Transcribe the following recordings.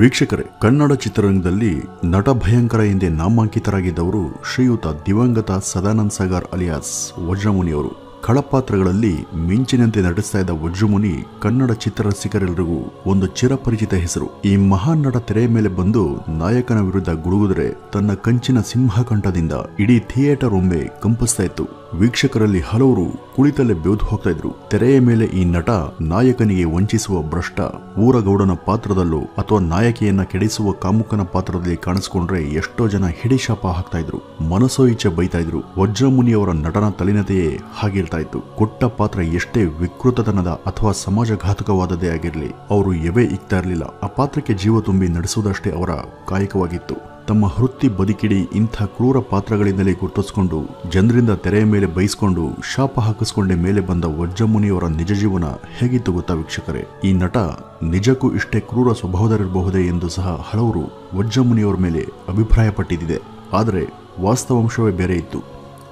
ವೀಕ್ಷಕರೇ, ಕನ್ನಡ ಚಿತ್ರರಂಗದಲ್ಲಿ ನಟ ಭಯಂಕರ ಎಂದೇ ನಾಮಾಂಕಿತರಾಗಿದ್ದವರು ಶ್ರೀಯುತ ದಿವಂಗತ ಸದಾನಂದ್ ಸಾಗರ್ ಅಲಿಯಾಸ್ ವಜ್ರಮುನಿಯವರು. ಖಳಪಾತ್ರಗಳಲ್ಲಿ ಮಿಂಚಿನಂತೆ ನಟಿಸ್ತಾ ಇದ್ದ ವಜ್ರಮುನಿ ಕನ್ನಡ ಚಿತ್ರರಸಿಕರೆಲ್ಲರಿಗೂ ಒಂದು ಚಿರಪರಿಚಿತ ಹೆಸರು. ಈ ಮಹಾನ್ ನಟ ತೆರೆಯ ಮೇಲೆ ಬಂದು ನಾಯಕನ ವಿರುದ್ಧ ಗುಡುಗುದರೆ ತನ್ನ ಕಂಚಿನ ಸಿಂಹಕಂಠದಿಂದ ಇಡೀ ಥಿಯೇಟರ್ ಒಮ್ಮೆ ಕಂಪಿಸ್ತಾ ಇತ್ತು. ವೀಕ್ಷಕರಲ್ಲಿ ಹಲವರು ಕುಳಿತಲ್ಲೇ ಬೆಳೆದು ಹೋಗ್ತಾ ಇದ್ರು. ತೆರೆಯ ಮೇಲೆ ಈ ನಟ ನಾಯಕನಿಗೆ ವಂಚಿಸುವ ಭ್ರಷ್ಟ ಊರಗೌಡನ ಪಾತ್ರದಲ್ಲೂ ಅಥವಾ ನಾಯಕಿಯನ್ನ ಕೆಡಿಸುವ ಕಾಮುಕನ ಪಾತ್ರದಲ್ಲಿ ಕಾಣಿಸ್ಕೊಂಡ್ರೆ ಎಷ್ಟೋ ಜನ ಹಿಡಿಶಾಪ ಹಾಕ್ತಾ ಇದ್ರು. ಮನಸೋ ಇಚ್ಛೆ ಬೈತಾ ಇದ್ರು. ವಜ್ರಮುನಿಯವರ ನಟನ ತಲಿನತೆಯೇ ಹಾಗಿರ್ತಾ ಇತ್ತು. ಕೊಟ್ಟ ಪಾತ್ರ ಎಷ್ಟೇ ವಿಕೃತತನದ ಅಥವಾ ಸಮಾಜಘಾತುಕವಾದದೇ ಆಗಿರಲಿ, ಅವರು ಎವೆ ಇಕ್ತಾ ಇರಲಿಲ್ಲ. ಆ ಪಾತ್ರಕ್ಕೆ ಜೀವ ತುಂಬಿ ನಡೆಸುವುದಷ್ಟೇ ಅವರ ಕಾಯಕವಾಗಿತ್ತು. ತಮ್ಮ ವೃತ್ತಿ ಬದುಕಿಡಿ ಇಂಥ ಕ್ರೂರ ಪಾತ್ರಗಳಿಂದಲೇ ಗುರ್ತಿಸ್ಕೊಂಡು ಜನರಿಂದ ತೆರೆಯ ಮೇಲೆ ಬೈಸ್ಕೊಂಡು ಶಾಪ ಹಾಕಿಸ್ಕೊಂಡೆ ಮೇಲೆ ಬಂದ ವಜ್ರಮುನಿಯವರ ನಿಜ ಜೀವನ ಹೇಗಿತ್ತು ಗೊತ್ತಾ ವೀಕ್ಷಕರೇ? ಈ ನಟ ನಿಜಕ್ಕೂ ಇಷ್ಟೇ ಕ್ರೂರ ಸ್ವಭಾವದಲ್ಲಿರಬಹುದೇ ಎಂದು ಸಹ ಹಲವರು ವಜ್ರಮುನಿಯವರ ಮೇಲೆ ಅಭಿಪ್ರಾಯಪಟ್ಟಿದ್ದಿದೆ. ಆದರೆ ವಾಸ್ತವಾಂಶವೇ ಬೇರೆ ಇತ್ತು.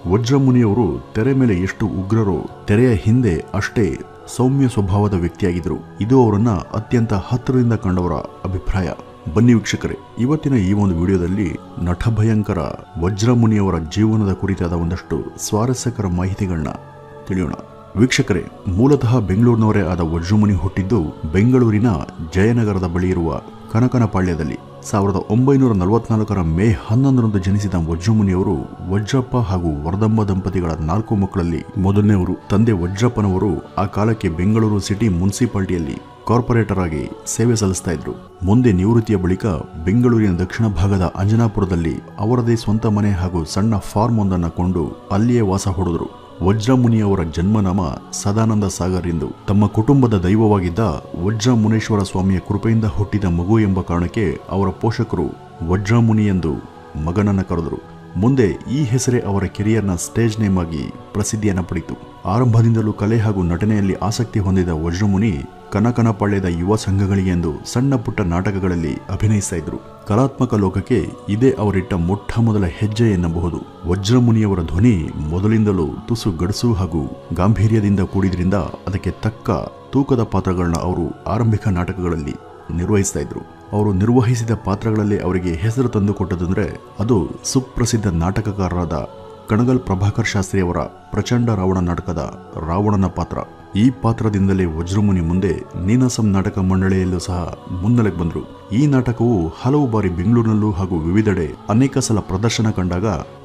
ವಜ್ರಮುನಿಯವರು ತೆರೆ ಮೇಲೆ ಎಷ್ಟು ಉಗ್ರರೋ ತೆರೆಯ ಹಿಂದೆ ಅಷ್ಟೇ ಸೌಮ್ಯ ಸ್ವಭಾವದ ವ್ಯಕ್ತಿಯಾಗಿದ್ದರು. ಇದು ಅವರನ್ನು ಅತ್ಯಂತ ಹತ್ತಿರದಿಂದ ಕಂಡವರ ಅಭಿಪ್ರಾಯ. ಬನ್ನಿ ವೀಕ್ಷಕರೇ, ಇವತ್ತಿನ ಈ ಒಂದು ವಿಡಿಯೋದಲ್ಲಿ ನಟ ಭಯಂಕರ ವಜ್ರಮುನಿಯವರ ಜೀವನದ ಕುರಿತಾದ ಒಂದಷ್ಟು ಸ್ವಾರಸ್ಯಕರ ಮಾಹಿತಿಗಳನ್ನ ತಿಳಿಯೋಣ. ವೀಕ್ಷಕರೇ, ಮೂಲತಃ ಬೆಂಗಳೂರಿನವರೇ ಆದ ವಜ್ರಮುನಿ ಹುಟ್ಟಿದ್ದು ಬೆಂಗಳೂರಿನ ಜಯನಗರದ ಬಳಿ ಇರುವ ಕನಕನಪಾಳ್ಯದಲ್ಲಿ. ಸಾವಿರದ ಒಂಬೈನೂರ ನಲವತ್ನಾಲ್ಕರ ಮೇ ಹನ್ನೊಂದರಂದು ಜನಿಸಿದ ವಜ್ರಮುನಿಯವರು ವಜ್ರಪ್ಪ ಹಾಗೂ ವರದಮ್ಮ ದಂಪತಿಗಳ ನಾಲ್ಕು ಮಕ್ಕಳಲ್ಲಿ ಮೊದಲನೆಯವರು. ತಂದೆ ವಜ್ರಪ್ಪನವರು ಆ ಕಾಲಕ್ಕೆ ಬೆಂಗಳೂರು ಸಿಟಿ ಮುನ್ಸಿಪಾಲಿಟಿಯಲ್ಲಿ ಕಾರ್ಪೊರೇಟರ್ ಆಗಿ ಸೇವೆ ಸಲ್ಲಿಸ್ತಾ ಇದ್ರು. ಮುಂದೆ ನಿವೃತ್ತಿಯ ಬಳಿಕ ಬೆಂಗಳೂರಿನ ದಕ್ಷಿಣ ಭಾಗದ ಅಂಜನಾಪುರದಲ್ಲಿ ಅವರದೇ ಸ್ವಂತ ಮನೆ ಹಾಗೂ ಸಣ್ಣ ಫಾರ್ಮ್ ಒಂದನ್ನು ಕೊಂಡು ಅಲ್ಲಿಯೇ ವಾಸ ಹೂಡಿದ್ರು. ವಜ್ರಮುನಿಯವರ ಜನ್ಮನಾಮ ಸದಾನಂದ ಸಾಗರ್ ಎಂದು. ತಮ್ಮ ಕುಟುಂಬದ ದೈವವಾಗಿದ್ದ ವಜ್ರಮುನೇಶ್ವರ ಸ್ವಾಮಿಯ ಕೃಪೆಯಿಂದ ಹುಟ್ಟಿದ ಮಗು ಎಂಬ ಕಾರಣಕ್ಕೆ ಅವರ ಪೋಷಕರು ವಜ್ರಮುನಿ ಎಂದು ಮಗನನ್ನು ಕರೆದರು. ಮುಂದೆ ಈ ಹೆಸರೇ ಅವರ ಕೆರಿಯರ್ನ ಸ್ಟೇಜ್ ನೇಮ್ ಆಗಿ ಪ್ರಸಿದ್ಧಿಯನ್ನು ಪಡೆಯಿತು. ಆರಂಭದಿಂದಲೂ ಕಲೆ ಹಾಗೂ ನಟನೆಯಲ್ಲಿ ಆಸಕ್ತಿ ಹೊಂದಿದ ವಜ್ರಮುನಿ ಕನಕನಪಾಳ್ಯದ ಯುವ ಸಂಘಗಳಿಗೆಂದು ಸಣ್ಣ ಪುಟ್ಟ ನಾಟಕಗಳಲ್ಲಿ ಅಭಿನಯಿಸ್ತಾ ಇದ್ರು ಕಲಾತ್ಮಕ ಲೋಕಕ್ಕೆ ಇದೇ ಅವರಿಟ್ಟ ಮೊಟ್ಟ ಮೊದಲ ಹೆಜ್ಜೆ ಎನ್ನಬಹುದು. ವಜ್ರಮುನಿಯವರ ಧ್ವನಿ ಮೊದಲಿಂದಲೂ ತುಸು ಗಡಸು ಹಾಗೂ ಗಾಂಭೀರ್ಯದಿಂದ ಕೂಡಿದ್ರಿಂದ ಅದಕ್ಕೆ ತಕ್ಕ ತೂಕದ ಪಾತ್ರಗಳನ್ನ ಅವರು ಆರಂಭಿಕ ನಾಟಕಗಳಲ್ಲಿ ನಿರ್ವಹಿಸ್ತಾ ಇದ್ರು. ಅವರು ನಿರ್ವಹಿಸಿದ ಪಾತ್ರಗಳಲ್ಲಿ ಅವರಿಗೆ ಹೆಸರು ತಂದುಕೊಟ್ಟದಂದ್ರೆ ಅದು ಸುಪ್ರಸಿದ್ಧ ನಾಟಕಕಾರರಾದ ಕಣಗಲ್ ಪ್ರಭಾಕರ್ ಶಾಸ್ತ್ರಿಯವರ ಪ್ರಚಂಡ ರಾವಣ ನಾಟಕದ ರಾವಣನ ಪಾತ್ರ. ಈ ಪಾತ್ರದಿಂದಲೇ ವಜ್ರಮುನಿ ಮುಂದೆ ನೀನಾಸಂ ನಾಟಕ ಮಂಡಳಿಯಲ್ಲೂ ಸಹ ಮುನ್ನೆಲೆಗೆ ಬಂದರು. ಈ ನಾಟಕವು ಹಲವು ಬಾರಿ ಬೆಂಗಳೂರಿನಲ್ಲೂ ಹಾಗೂ ವಿವಿಧೆಡೆ ಅನೇಕ ಸಲ ಪ್ರದರ್ಶನ ಕಂಡಾಗ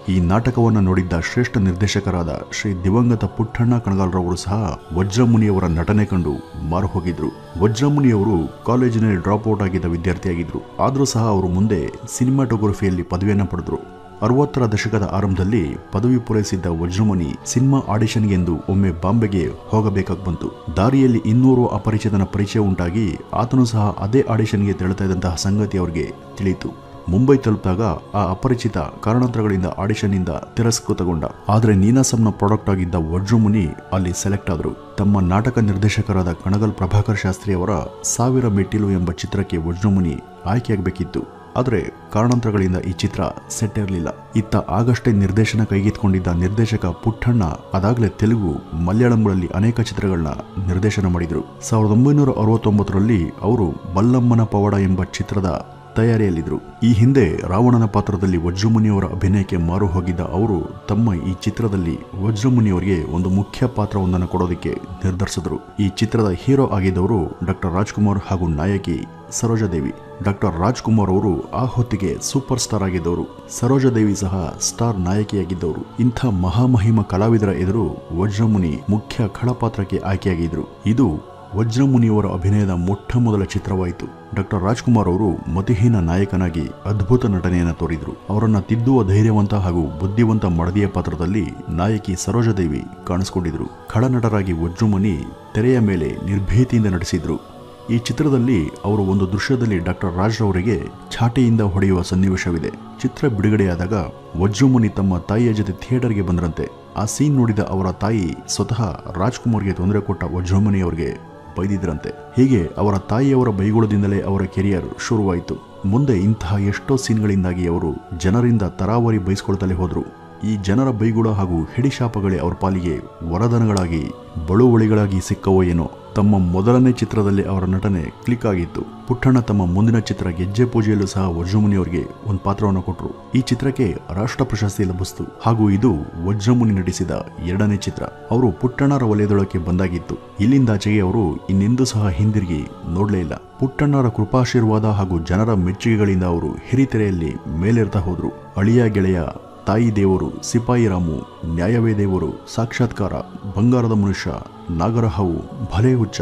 ಈ ನಾಟಕವನ್ನು ನೋಡಿದ್ದ ಶ್ರೇಷ್ಠ ನಿರ್ದೇಶಕರಾದ ಶ್ರೀ ದಿವಂಗತ ಪುಟ್ಟಣ್ಣ ಕಣಗಾಲ್ರವರು ಸಹ ವಜ್ರಮುನಿಯವರ ನಟನೆ ಕಂಡು ಮಾರು ಹೋಗಿದ್ರು ವಜ್ರಮುನಿಯವರು ಕಾಲೇಜಿನಲ್ಲಿ ಡ್ರಾಪ್ ಔಟ್ ಆಗಿದ್ದ ವಿದ್ಯಾರ್ಥಿಯಾಗಿದ್ರು. ಆದರೂ ಸಹ ಅವರು ಮುಂದೆ ಸಿನಿಮಾಟೋಗ್ರಫಿಯಲ್ಲಿ ಪದವಿಯನ್ನು ಪಡೆದರು. ಅರವತ್ತರ ದಶಕದ ಆರಂಭದಲ್ಲಿ ಪದವಿ ಪೂರೈಸಿದ್ದ ವಜ್ರಮುನಿ ಸಿನಿಮಾ ಆಡಿಷನ್ಗೆಂದು ಒಮ್ಮೆ ಬಾಂಬೆಗೆ ಹೋಗಬೇಕಾಗಿ ಬಂತು ದಾರಿಯಲ್ಲಿ ಇನ್ನೂರು ಅಪರಿಚಿತನ ಪರಿಚಯ ಉಂಟಾಗಿ ಆತನು ಸಹ ಅದೇ ಆಡಿಷನ್ಗೆ ತೆರಳುತ್ತಾ ಇದ್ದಂತಹ ಸಂಗತಿ ಅವರಿಗೆ ತಿಳಿಯಿತು. ಮುಂಬೈ ತಲುಪಿದಾಗ ಆ ಅಪರಿಚಿತ ಕಾರಣಾಂತರಗಳಿಂದ ಆಡಿಷನ್ನಿಂದ ತಿರಸ್ಕೃತಗೊಂಡ. ಆದರೆ ನೀನಾಸಂನ ಪ್ರಾಡಕ್ಟ್ ಆಗಿದ್ದ ವಜ್ರಮುನಿ ಅಲ್ಲಿ ಸೆಲೆಕ್ಟ್ ಆದರು. ತಮ್ಮ ನಾಟಕ ನಿರ್ದೇಶಕರಾದ ಕಣಗಲ್ ಪ್ರಭಾಕರ್ ಶಾಸ್ತ್ರಿ ಅವರ ಸಾವಿರ ಮೆಟ್ಟಿಲು ಎಂಬ ಚಿತ್ರಕ್ಕೆ ವಜ್ರಮುನಿ ಆಯ್ಕೆಯಾಗಬೇಕಿತ್ತು. ಆದರೆ ಕಾರಣಾಂತರಗಳಿಂದ ಈ ಚಿತ್ರ ಸೆಟ್ ಇರಲಿಲ್ಲ. ಇತ್ತ ಆಗಷ್ಟೇ ನಿರ್ದೇಶನ ಕೈಗೆತ್ತಿಕೊಂಡಿದ್ದ ನಿರ್ದೇಶಕ ಪುಟ್ಟಣ್ಣ ಅದಾಗಲೇ ತೆಲುಗು ಮಲಯಾಳಂಗಳಲ್ಲಿ ಅನೇಕ ಚಿತ್ರಗಳನ್ನ ನಿರ್ದೇಶನ ಮಾಡಿದರು. ಸಾವಿರದ ಒಂಬೈನೂರ ಅರವತ್ತೊಂಬತ್ತರಲ್ಲಿ ಅವರು ಬಲ್ಲಮ್ಮನ ಪವಾಡ ಎಂಬ ಚಿತ್ರದ ತಯಾರಿಯಲ್ಲಿದ್ದರು ಈ ಹಿಂದೆ ರಾವಣನ ಪಾತ್ರದಲ್ಲಿ ವಜ್ರಮುನಿಯವರ ಅಭಿನಯಕ್ಕೆ ಮಾರು ಹೋಗಿದ್ದ ಅವರು ತಮ್ಮ ಈ ಚಿತ್ರದಲ್ಲಿ ವಜ್ರಮುನಿಯವರಿಗೆ ಒಂದು ಮುಖ್ಯ ಪಾತ್ರವೊಂದನ್ನು ಕೊಡೋದಕ್ಕೆ ನಿರ್ಧರಿಸಿದರು. ಈ ಚಿತ್ರದ ಹೀರೋ ಆಗಿದ್ದವರು ಡಾಕ್ಟರ್ ರಾಜ್ಕುಮಾರ್ ಹಾಗೂ ನಾಯಕಿ ಸರೋಜಾದೇವಿ. ಡಾಕ್ಟರ್ ರಾಜ್ಕುಮಾರ್ ಅವರು ಆ ಹೊತ್ತಿಗೆ ಸೂಪರ್ ಸ್ಟಾರ್ ಆಗಿದ್ದವರು. ಸರೋಜಾದೇವಿ ಸಹ ಸ್ಟಾರ್ ನಾಯಕಿಯಾಗಿದ್ದವರು. ಇಂಥ ಮಹಾಮಹಿಮ ಕಲಾವಿದರ ಎದುರು ವಜ್ರಮುನಿ ಮುಖ್ಯ ಖಳಪಾತ್ರಕ್ಕೆ ಆಯ್ಕೆಯಾಗಿದ್ದರು ಇದು ವಜ್ರಮುನಿಯವರ ಅಭಿನಯದ ಮೊಟ್ಟ ಮೊದಲ ಚಿತ್ರವಾಯಿತು. ಡಾಕ್ಟರ್ ರಾಜ್ಕುಮಾರ್ ಅವರು ಮತಿಹೀನ ನಾಯಕನಾಗಿ ಅದ್ಭುತ ನಟನೆಯನ್ನು ತೋರಿದ್ರು. ಅವರನ್ನ ತಿದ್ದುವ ಧೈರ್ಯವಂತ ಹಾಗೂ ಬುದ್ಧಿವಂತ ಮಡದಿಯ ಪಾತ್ರದಲ್ಲಿ ನಾಯಕಿ ಸರೋಜಾದೇವಿ ಕಾಣಿಸಿಕೊಂಡಿದ್ರು. ಖಳನಟರಾಗಿ ವಜ್ರಮುನಿ ತೆರೆಯ ಮೇಲೆ ನಿರ್ಭೀತಿಯಿಂದ ನಟಿಸಿದ್ರು. ಈ ಚಿತ್ರದಲ್ಲಿ ಅವರು ಒಂದು ದೃಶ್ಯದಲ್ಲಿ ಡಾಕ್ಟರ್ ರಾಜ್ ಅವರಿಗೆ ಛಾಟಿಯಿಂದ ಹೊಡೆಯುವ ಸನ್ನಿವೇಶವಿದೆ. ಚಿತ್ರ ಬಿಡುಗಡೆಯಾದಾಗ ವಜ್ರಮುನಿ ತಮ್ಮ ತಾಯಿಯ ಜೊತೆ ಥಿಯೇಟರ್ಗೆ ಬಂದರಂತೆ. ಆ ಸೀನ್ ನೋಡಿದ ಅವರ ತಾಯಿ ಸ್ವತಃ ರಾಜ್ಕುಮಾರ್ಗೆ ತೊಂದರೆ ಕೊಟ್ಟ ವಜ್ರಮುನಿ ಅವರಿಗೆ ಬೈದಿದ್ರಂತೆ. ಹೀಗೆ ಅವರ ತಾಯಿಯವರ ಬೈಗುಳದಿಂದಲೇ ಅವರ ಕೆರಿಯರ್ ಶುರುವಾಯಿತು. ಮುಂದೆ ಇಂತಹ ಎಷ್ಟೋ ಸೀನ್ಗಳಿಂದಾಗಿ ಅವರು ಜನರಿಂದ ತರಾವರಿ ಬೈಸ್ಕೊಳ್ತಲೇ ಹೋದರು. ಈ ಜನರ ಬೈಗುಳ ಹಾಗೂ ಹಿಡಿಶಾಪಗಳೇ ಅವರ ಪಾಲಿಗೆ ವರದನಗಳಾಗಿ, ಬಳುವಳಿಗಳಾಗಿ ಸಿಕ್ಕವೋ ಏನೋ ತಮ್ಮ ಮೊದಲನೇ ಚಿತ್ರದಲ್ಲಿ ಅವರ ನಟನೆ ಕ್ಲಿಕ್ ಆಗಿತ್ತು. ಪುಟ್ಟಣ್ಣ ತಮ್ಮ ಮುಂದಿನ ಚಿತ್ರ ಗೆಜ್ಜೆ ಪೂಜೆಯಲ್ಲೂ ಸಹ ವಜ್ರಮುನಿ ಅವರಿಗೆ ಒಂದು ಪಾತ್ರವನ್ನು ಕೊಟ್ಟರು ಈ ಚಿತ್ರಕ್ಕೆ ರಾಷ್ಟ್ರ ಪ್ರಶಸ್ತಿ ಲಭಿಸಿತು. ಹಾಗೂ ಇದು ವಜ್ರಮುನಿ ನಟಿಸಿದ ಎರಡನೇ ಚಿತ್ರ. ಅವರು ಪುಟ್ಟಣ್ಣರ ವಲಯದೊಳಕ್ಕೆ ಬಂದಾಗಿತ್ತು. ಇಲ್ಲಿಂದಾಚೆಗೆ ಅವರು ಇನ್ನೆಂದೂ ಸಹ ಹಿಂದಿರುಗಿ ನೋಡಲೇ ಇಲ್ಲ. ಪುಟ್ಟಣ್ಣರ ಕೃಪಾಶೀರ್ವಾದ ಹಾಗೂ ಜನರ ಮೆಚ್ಚುಗೆಗಳಿಂದ ಅವರು ಹಿರಿತೆರೆಯಲ್ಲಿ ಮೇಲೇರ್ತಾ ಹೋದರು. ಅಳಿಯ ಗೆಳೆಯ ತಾಯಿ ದೇವರು ಸಿಪಾಯಿ ರಾಮು, ನ್ಯಾಯವೇ ದೇವರು, ಸಾಕ್ಷಾತ್ಕಾರ, ಬಂಗಾರದ ಮನುಷ್ಯ ನಾಗರಹಾವು ಭಲೆ ಹುಚ್ಚ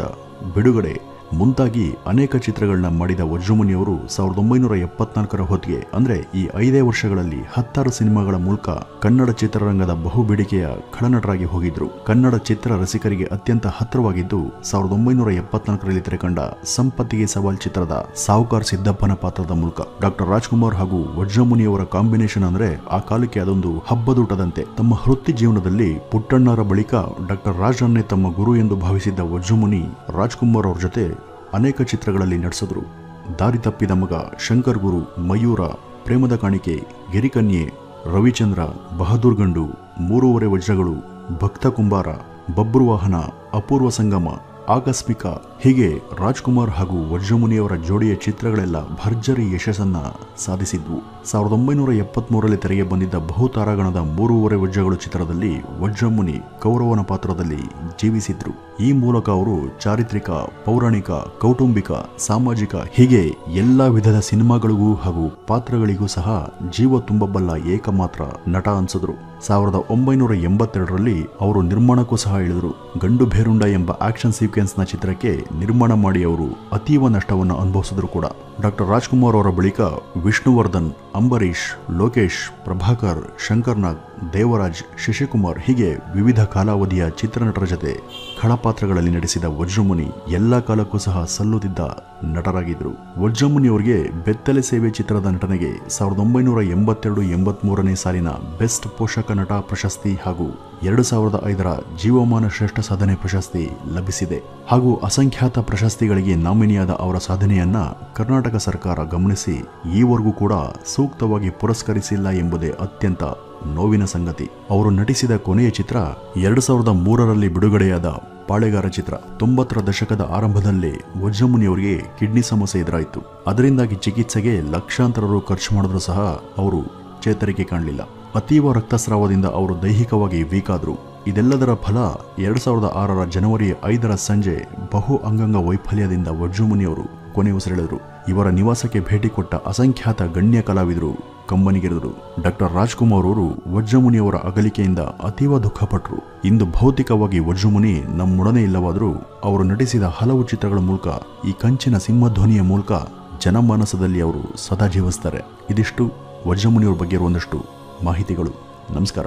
ಬಿಡುಗಡೆ ಮುಂತಾಗಿ ಅನೇಕ ಚಿತ್ರಗಳನ್ನ ಮಾಡಿದ ವಜ್ರಮುನಿಯವರು ಸಾವಿರದ ಒಂಬೈನೂರ ಎಪ್ಪತ್ನಾಲ್ಕರ ಹೊತ್ತಿಗೆ, ಅಂದ್ರೆ ಈ ಐದೇ ವರ್ಷಗಳಲ್ಲಿ ಹತ್ತಾರು ಸಿನಿಮಾಗಳ ಮೂಲಕ ಕನ್ನಡ ಚಿತ್ರರಂಗದ ಬಹುಬೇಡಿಕೆಯ ಖಳನಟರಾಗಿ ಹೋಗಿದ್ರು. ಕನ್ನಡ ಚಿತ್ರ ರಸಿಕರಿಗೆ ಅತ್ಯಂತ ಹತ್ತಿರವಾಗಿದ್ದು, ಸಾವಿರದ ಒಂಬೈನೂರ ಎಪ್ಪತ್ನಾಲ್ಕರಲ್ಲಿ ತೆರೆಕಂಡ ಸಂಪತ್ತಿಗೆ ಸವಾಲ್ ಚಿತ್ರದ ಸಾಹುಕಾರ್ ಸಿದ್ದಪ್ಪನ ಪಾತ್ರದ ಮೂಲಕ. ಡಾಕ್ಟರ್ ರಾಜ್ಕುಮಾರ್ ಹಾಗೂ ವಜ್ರಮುನಿಯವರ ಕಾಂಬಿನೇಷನ್ ಅಂದ್ರೆ ಆ ಕಾಲಕ್ಕೆ ಅದೊಂದು ಹಬ್ಬದೂಟದಂತೆ. ತಮ್ಮ ವೃತ್ತಿ ಜೀವನದಲ್ಲಿ ಪುಟ್ಟಣ್ಣರ ಬಳಿಕ ಡಾಕ್ಟರ್ ರಾಜ್ರನ್ನೇ ತಮ್ಮ ಗುರು ಎಂದು ಭಾವಿಸಿದ್ದ ವಜ್ರಮುನಿ ರಾಜ್ಕುಮಾರ್ ಅವರ ಜೊತೆ ಅನೇಕ ಚಿತ್ರಗಳಲ್ಲಿ ನಟಿಸಿದ್ರು ದಾರಿ ತಪ್ಪಿದ ಮಗ ಶಂಕರ್ ಗುರು ಮಯೂರ, ಪ್ರೇಮದ ಕಾಣಿಕೆ ಗಿರಿಕನ್ಯೆ, ರವಿಚಂದ್ರ, ಬಹದ್ದೂರ್ ಗಂಡು, ಮೂರುವರೆ ವಜ್ರಗಳು, ಭಕ್ತ ಕುಂಬಾರ ಬಬ್ರುವಾಹನ ಅಪೂರ್ವ ಸಂಗಮ ಆಕಸ್ಮಿಕ ಹೀಗೆ ರಾಜ್ಕುಮಾರ್ ಹಾಗೂ ವಜ್ರಮುನಿಯವರ ಜೋಡಿಯ ಚಿತ್ರಗಳೆಲ್ಲ ಭರ್ಜರಿ ಯಶಸ್ಸನ್ನ ಸಾಧಿಸಿದ್ವು. ಸಾವಿರದ ಒಂಬೈನೂರ ಎಪ್ಪತ್ಮೂರರಲ್ಲಿ ತೆರೆಗೆ ಬಂದಿದ್ದ ಬಹುತಾರಗಣದ ಮೂರುವರೆ ವಜ್ರಗಳು ಚಿತ್ರದಲ್ಲಿ ವಜ್ರಮುನಿ ಕೌರವನ ಪಾತ್ರದಲ್ಲಿ ಜೀವಿಸಿದ್ರು. ಈ ಮೂಲಕ ಅವರು ಚಾರಿತ್ರಿಕ, ಪೌರಾಣಿಕ, ಕೌಟುಂಬಿಕ, ಸಾಮಾಜಿಕ, ಹೀಗೆ ಎಲ್ಲಾ ವಿಧದ ಸಿನಿಮಾಗಳಿಗೂ ಹಾಗೂ ಪಾತ್ರಗಳಿಗೂ ಸಹ ಜೀವ ತುಂಬಬಲ್ಲ ಏಕಮಾತ್ರ ನಟ ಅನ್ಸಿದ್ರು. ಸಾವಿರದ ಒಂಬೈನೂರ ಎಂಬತ್ತೆರಡರಲ್ಲಿ ಅವರು ನಿರ್ಮಾಣಕ್ಕೂ ಸಹ ಇಳಿದ್ರು. ಗಂಡು ಭೇರುಂಡ ಎಂಬ ಆಕ್ಷನ್ ಸೀಕ್ವೆನ್ಸ್ ನ ಚಿತ್ರಕ್ಕೆ ನಿರ್ಮಾಣ ಮಾಡಿ ಅವರು ಅತೀವ ನಷ್ಟವನ್ನು ಅನುಭವಿಸಿದ್ರು ಕೂಡ. ಡಾಕ್ಟರ್ ರಾಜ್ಕುಮಾರ್ ಅವರ ಬಳಿಕ ವಿಷ್ಣುವರ್ಧನ್ ಅಂಬರೀಶ್ ಲೋಕೇಶ್ ಪ್ರಭಾಕರ್, ಶಂಕರ್ನಾಗ್, ದೇವರಾಜ್, ಶಶಿಕುಮಾರ್ ಹೀಗೆ ವಿವಿಧ ಕಾಲಾವಧಿಯ ಚಿತ್ರನಟರ ಜೊತೆ ಖಳಪಾತ್ರಗಳಲ್ಲಿ ನಡೆಸಿದ ವಜ್ರಮುನಿ ಎಲ್ಲ ಕಾಲಕ್ಕೂ ಸಹ ಸಲ್ಲುತ್ತಿದ್ದ ನಟರಾಗಿದ್ರು ವಜ್ರಮುನಿ ಅವರಿಗೆ ಬೆತ್ತಲೆ ಸೇವೆ ಚಿತ್ರದ ನಟನೆಗೆ ಸಾವಿರದ ಒಂಬೈನೂರ ಎಂಬತ್ತೆರಡು ಎಂಬತ್ಮೂರನೇ ಸಾಲಿನ ಬೆಸ್ಟ್ ಪೋಷಕ ನಟ ಪ್ರಶಸ್ತಿ ಹಾಗೂ ಎರಡು ಸಾವಿರದ ಐದರ ಜೀವಮಾನ ಶ್ರೇಷ್ಠ ಸಾಧನೆ ಪ್ರಶಸ್ತಿ ಲಭಿಸಿದೆ. ಹಾಗೂ ಅಸಂಖ್ಯಾತ ಪ್ರಶಸ್ತಿಗಳಿಗೆ ನಾಮಿನಿಯಾದ ಅವರ ಸಾಧನೆಯನ್ನ ಕರ್ನಾಟಕ ಸರ್ಕಾರ ಗಮನಿಸಿ ಈವರೆಗೂ ಕೂಡ ಸೂಕ್ತವಾಗಿ ಪುರಸ್ಕರಿಸಿಲ್ಲ ಎಂಬುದೇ ಅತ್ಯಂತ ನೋವಿನ ಸಂಗತಿ. ಅವರು ನಟಿಸಿದ ಕೊನೆಯ ಚಿತ್ರ ಎರಡು ಸಾವಿರದ ಮೂರರಲ್ಲಿ ಬಿಡುಗಡೆಯಾದ ಪಾಳೆಗಾರ ಚಿತ್ರ. ತೊಂಬತ್ತರ ದಶಕದ ಆರಂಭದಲ್ಲೇ ವಜ್ರಮುನಿಯವರಿಗೆ ಕಿಡ್ನಿ ಸಮಸ್ಯೆ ಎದುರಾಯಿತು. ಅದರಿಂದಾಗಿ ಚಿಕಿತ್ಸೆಗೆ ಲಕ್ಷಾಂತರ ರು ಖರ್ಚು ಮಾಡಿದ್ರೂ ಸಹ ಅವರು ಚೇತರಿಕೆ ಕಾಣಲಿಲ್ಲ. ಅತೀವ ರಕ್ತಸ್ರಾವದಿಂದ ಅವರು ದೈಹಿಕವಾಗಿ ವೀಕ್ ಆದರು ಇದೆಲ್ಲದರ ಫಲ ಎರಡು ಸಾವಿರದ ಆರರ ಜನವರಿ ಐದರ ಸಂಜೆ ಬಹು ಅಂಗಾಂಗ ವೈಫಲ್ಯದಿಂದ ವಜ್ರಮುನಿಯವರು ಕೊನೆ ಉಸಿರೆಳೆದರು. ಇವರ ನಿವಾಸಕ್ಕೆ ಭೇಟಿ ಕೊಟ್ಟ ಅಸಂಖ್ಯಾತ ಗಣ್ಯ ಕಲಾವಿದರು ಕಂಬನಿಗಿರಿದರು ಡಾಕ್ಟರ್ ರಾಜ್ಕುಮಾರ್ ಅವರು ವಜ್ರಮುನಿಯವರ ಅಗಲಿಕೆಯಿಂದ ಅತೀವ ದುಃಖಪಟ್ಟರು ಇಂದು ಭೌತಿಕವಾಗಿ ವಜ್ರಮುನಿ ನಮ್ಮೊಡನೆ ಇಲ್ಲವಾದರೂ ಅವರು ನಟಿಸಿದ ಹಲವು ಚಿತ್ರಗಳ ಮೂಲಕ ಈ ಕಂಚಿನ ಸಿಂಹಧ್ವನಿಯ ಮೂಲಕ ಜನಮಾನಸದಲ್ಲಿ ಅವರು ಸದಾ ಜೀವಿಸ್ತಾರೆ. ಇದಿಷ್ಟು ವಜ್ರಮುನಿಯವರ ಬಗ್ಗೆ ಇರುವಂದಷ್ಟು ಮಾಹಿತಿಗಳು. ನಮಸ್ಕಾರ.